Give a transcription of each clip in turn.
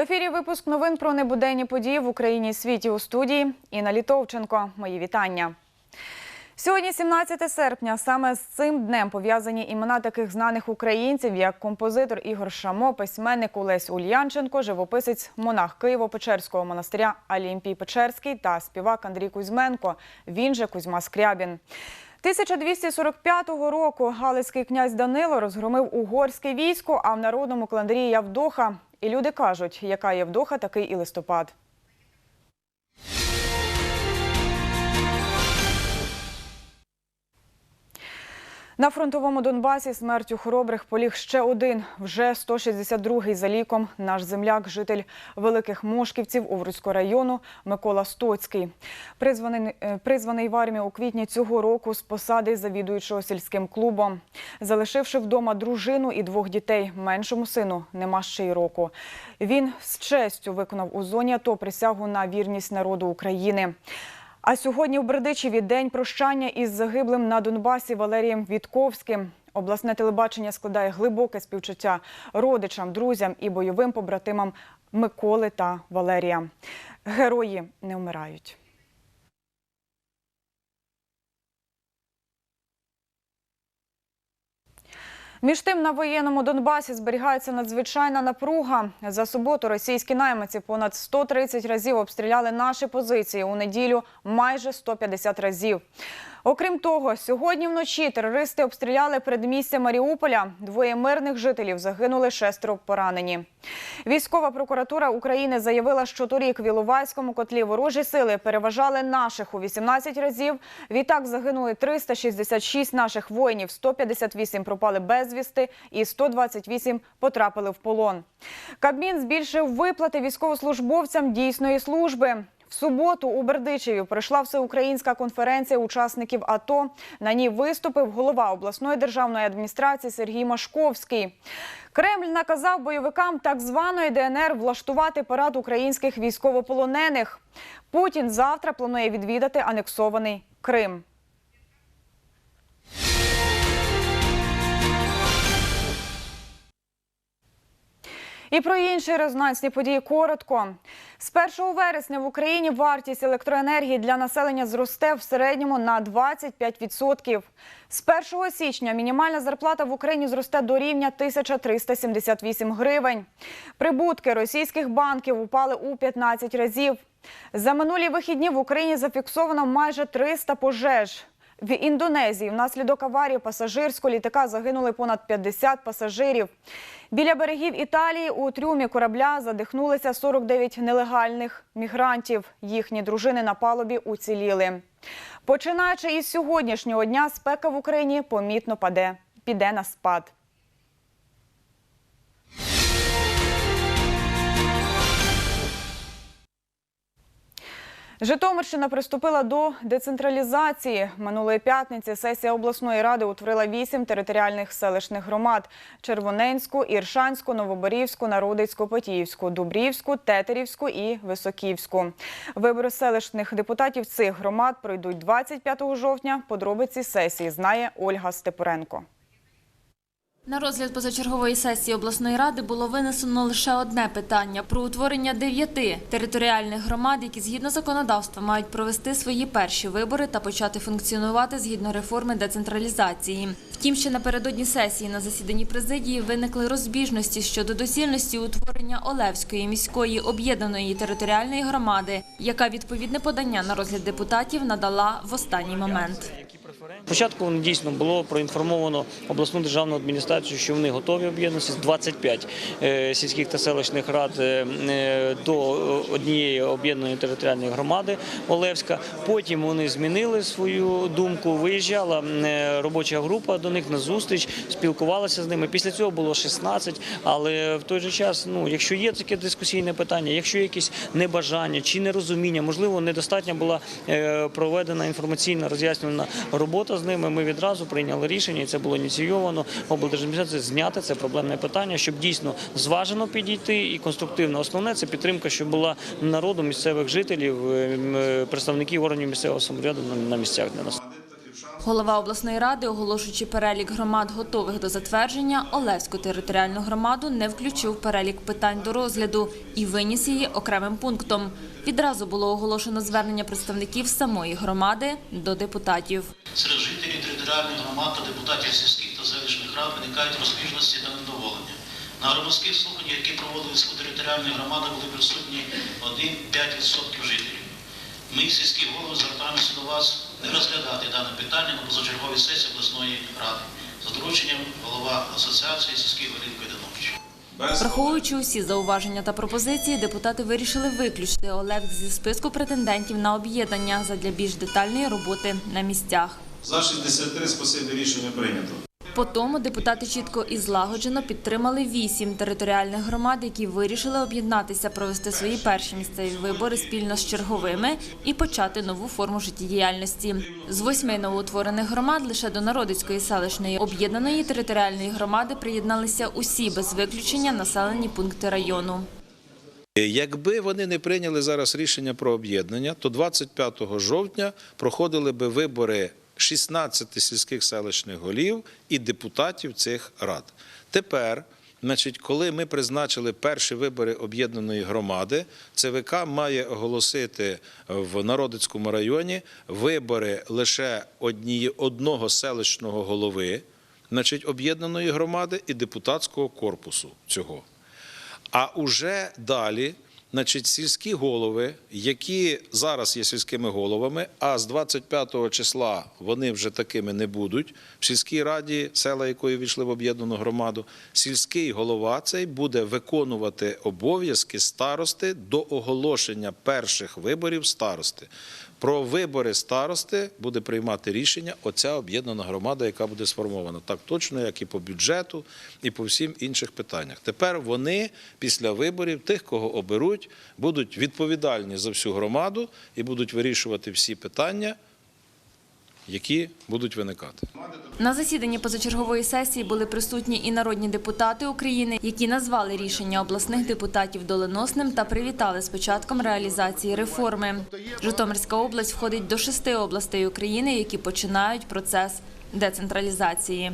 ефірі випуск новин про небуденні події в Україні і світі у студії. Інна Літовченко. Мої вітання. Сьогодні, 17 серпня, саме з цим днем пов'язані імена таких знаних українців, як композитор Ігор Шамо, письменник Олесь Ульянченко, живописець монах Києво-Печерського монастиря Алімпій Печерський та співак Андрій Кузьменко. Він же Кузьма Скрябін. 1245 року Галицький князь Данило розгромив угорське військо, а в народному календарі Явдоха. І люди кажуть, яка є вдоха, такий і листопад. На фронтовому Донбасі смертю хоробрих поліг ще один, вже 162-й за ліком, наш земляк, житель Великих Мошківців Овруцького району Микола Стоцький. Призваний, е, призваний в армію у квітні цього року з посади завідуючого сільським клубом. Залишивши вдома дружину і двох дітей, меншому сину нема ще й року. Він з честю виконав у зоні АТО присягу на вірність народу України. А сьогодні у Бердичеві день прощання із загиблим на Донбасі Валерієм Вітковським. Обласне телебачення складає глибоке співчуття родичам, друзям і бойовим побратимам Миколи та Валерія. Герої не вмирають. Між тим на воєнному Донбасі зберігається надзвичайна напруга. За суботу російські наймиці понад 130 разів обстріляли наші позиції. У неділю майже 150 разів. Окрім того, сьогодні вночі терористи обстріляли передмістя Маріуполя. Двоє мирних жителів загинули, шестеро поранені. Військова прокуратура України заявила, що торік в Іловайському котлі ворожі сили переважали наших у 18 разів. Відтак загинули 366 наших воїнів, 158 пропали безвісти і 128 потрапили в полон. Кабмін збільшив виплати військовослужбовцям дійсної служби. В суботу у Бердичеві пройшла всеукраїнська конференція учасників АТО. На ній виступив голова обласної державної адміністрації Сергій Машковський. Кремль наказав бойовикам так званої ДНР влаштувати парад українських військовополонених. Путін завтра планує відвідати анексований Крим. І про інші резонансні події коротко. З 1 вересня в Україні вартість електроенергії для населення зросте в середньому на 25%. З 1 січня мінімальна зарплата в Україні зросте до рівня 1378 гривень. Прибутки російських банків упали у 15 разів. За минулі вихідні в Україні зафіксовано майже 300 пожеж. В Індонезії внаслідок аварії пасажирського літака загинули понад 50 пасажирів. Біля берегів Італії у трюмі корабля задихнулися 49 нелегальних мігрантів. Їхні дружини на палубі уціліли. Починаючи із сьогоднішнього дня, спека в Україні помітно паде, піде на спад. Житомирщина приступила до децентралізації. Минулої п'ятниці сесія обласної ради утворила вісім територіальних селищних громад: Червоненську, Іршанську, Новоборівську, Народицьку, Потіївську, Дубрівську, Тетерівську і Високівську. Вибори селищних депутатів цих громад пройдуть 25 жовтня. Подробиці сесії знає Ольга Степуренко. На розгляд позачергової сесії обласної ради було винесено лише одне питання про утворення дев'яти територіальних громад, які згідно законодавства мають провести свої перші вибори та почати функціонувати згідно реформи децентралізації. Втім, ще напередодні сесії на засіданні президії виникли розбіжності щодо доцільності утворення Олевської міської об'єднаної територіальної громади, яка відповідне подання на розгляд депутатів надала в останній момент. Спочатку дійсно було проінформовано обласну державну адміністрацію, що вони готові об'єднатися з 25 е, сільських та селищних рад е, е, до однієї об'єднаної територіальної громади Олевська. Потім вони змінили свою думку. Виїжджала робоча група до них на зустріч, спілкувалася з ними. Після цього було 16, але в той же час, ну якщо є таке дискусійне питання, якщо якісь небажання чи нерозуміння, можливо, недостатньо була проведена інформаційна роз'яснювальна робота з ними. Ми відразу прийняли рішення, і це було ініційовано облдержадміністрації зняти це проблемне питання, щоб дійсно зважено підійти і конструктивно. Основне це підтримка, щоб була народу місцевих жителів, е, представників органів місцевого самоврядування на місцях для нас. Голова обласної ради, оголошуючи перелік громад, готових до затвердження, Олевську територіальну громаду не включив перелік питань до розгляду і виніс її окремим пунктом. Відразу було оголошено звернення представників самої громади до депутатів. Серед жителів територіальних громад та депутатів сільських та селищних рад виникають розбіжності та недоволення. На громадських слуханнях, які проводились у територіальних громадах, були присутні 1-5% жителів. Ми, сільські голови, звертаємося до вас не розглядати дане питання на позачерговій сесії обласної ради за дорученням голова Асоціації сільських голів Кайдановича. Враховуючи усі зауваження та пропозиції, депутати вирішили виключити Олег зі списку претендентів на об'єднання задля більш детальної роботи на місцях. За 63 спасибі рішення прийнято. По тому депутати чітко і злагоджено підтримали вісім територіальних громад, які вирішили об'єднатися, провести свої перші місцеві вибори спільно з черговими і почати нову форму життєдіяльності. З восьми новоутворених громад лише до Народицької селищної об'єднаної територіальної громади приєдналися усі без виключення населені пункти району. Якби вони не прийняли зараз рішення про об'єднання, то 25 жовтня проходили би вибори 16 сільських селищних голів і депутатів цих рад. Тепер, значить, коли ми призначили перші вибори об'єднаної громади, ЦВК має оголосити в Народицькому районі вибори лише однієї одного селищного голови, значить, об'єднаної громади і депутатського корпусу цього. А уже далі, значить, сільські голови, які зараз є сільськими головами, а з 25 числа вони вже такими не будуть. В сільській раді, села якої війшли в об'єднану громаду, сільський голова цей буде виконувати обов'язки старости до оголошення перших виборів старости. Про вибори старости буде приймати рішення оця об'єднана громада, яка буде сформована. Так точно, як і по бюджету, і по всім інших питаннях. Тепер вони після виборів, тих, кого оберуть, будуть відповідальні за всю громаду і будуть вирішувати всі питання, які будуть виникати. На засіданні позачергової сесії були присутні і народні депутати України, які назвали рішення обласних депутатів доленосним та привітали з початком реалізації реформи. Житомирська область входить до шести областей України, які починають процес децентралізації.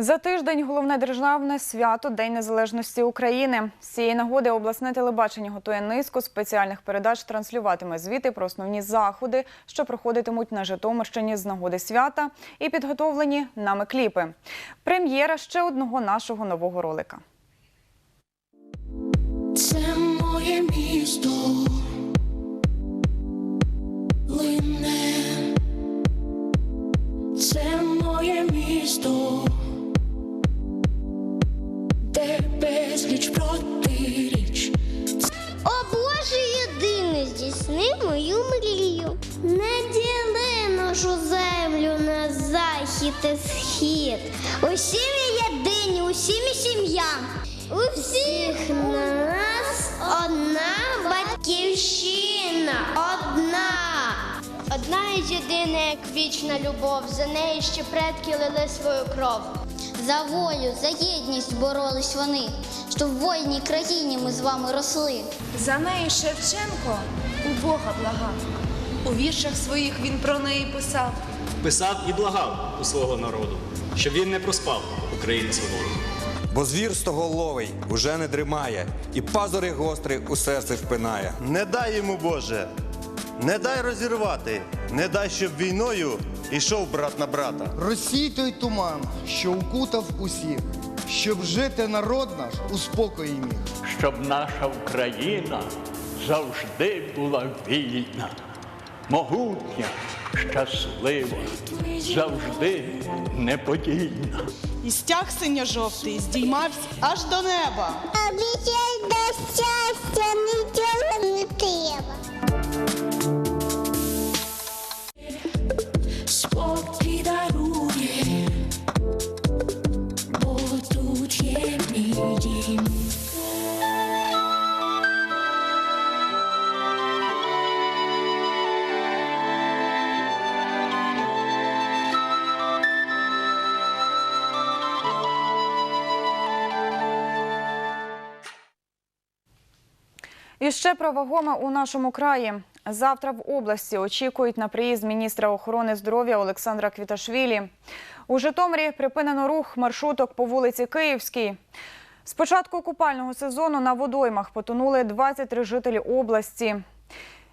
За тиждень головне державне свято День Незалежності України. З цієї нагоди обласне телебачення готує низку спеціальних передач, транслюватиме звіти про основні заходи, що проходитимуть на Житомирщині з нагоди свята, і підготовлені нами кліпи. Прем'єра ще одного нашого нового ролика. Це моє місто лине, це моє місто, мою мрію. Не діли нашу землю на захід і схід. Усі ми єдині, усі ми сім'я. У всіх нас одна батьківщина. Одна. Одна і єдина, як вічна любов. За неї ще предки лили свою кров. За волю, за єдність боролись вони, щоб в вольній країні ми з вами росли. За неї Шевченко у Бога благав. У віршах своїх він про неї писав. писав і благав у свого народу, щоб він не проспав Україні свободу. Бо звір стоголовий уже не дримає, і пазури гострий у серце впинає. Не дай йому Боже, не дай розірвати, не дай, щоб війною ішов брат на брата. Росій той туман, що укутав усіх, щоб жити народ наш у спокої міг. щоб наша Україна завжди була вільна, могутня, щаслива, завжди неподільна. І стяг синьо-жовтий здіймався аж до неба. Обіцяй до щастя, нічого не треба. Ще про вагоме у нашому краї. Завтра в області очікують на приїзд міністра охорони здоров'я Олександра Квіташвілі. У Житомирі припинено рух маршруток по вулиці Київській. З початку купального сезону на водоймах потонули 23 жителі області.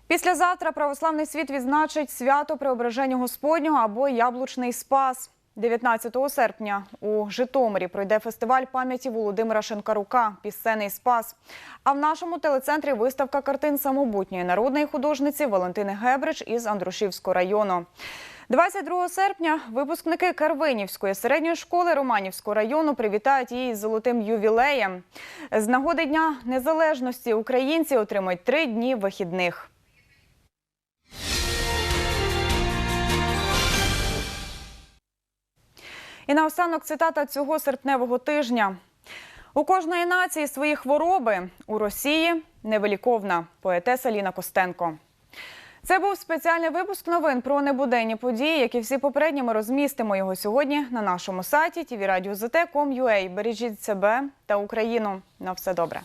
Післязавтра православний світ відзначить свято Преображення Господнього або Яблучний Спас. 19 серпня у Житомирі пройде фестиваль пам'яті Володимира Шенкарука Пісенний Спас. А в нашому телецентрі виставка картин самобутньої народної художниці Валентини Гебрич із Андрушівського району. 22 серпня випускники Карвинівської середньої школи Романівського району привітають її з золотим ювілеєм. З нагоди Дня Незалежності українці отримають три дні вихідних. І наостанок цитата цього серпневого тижня. У кожної нації свої хвороби. У Росії невиліковна. Поетеса Ліна Костенко. Це був спеціальний випуск новин про небуденні події, як і всі попередні ми розмістимо його сьогодні на нашому сайті tvradio.zt.com.ua. Бережіть себе та Україну. На все добре.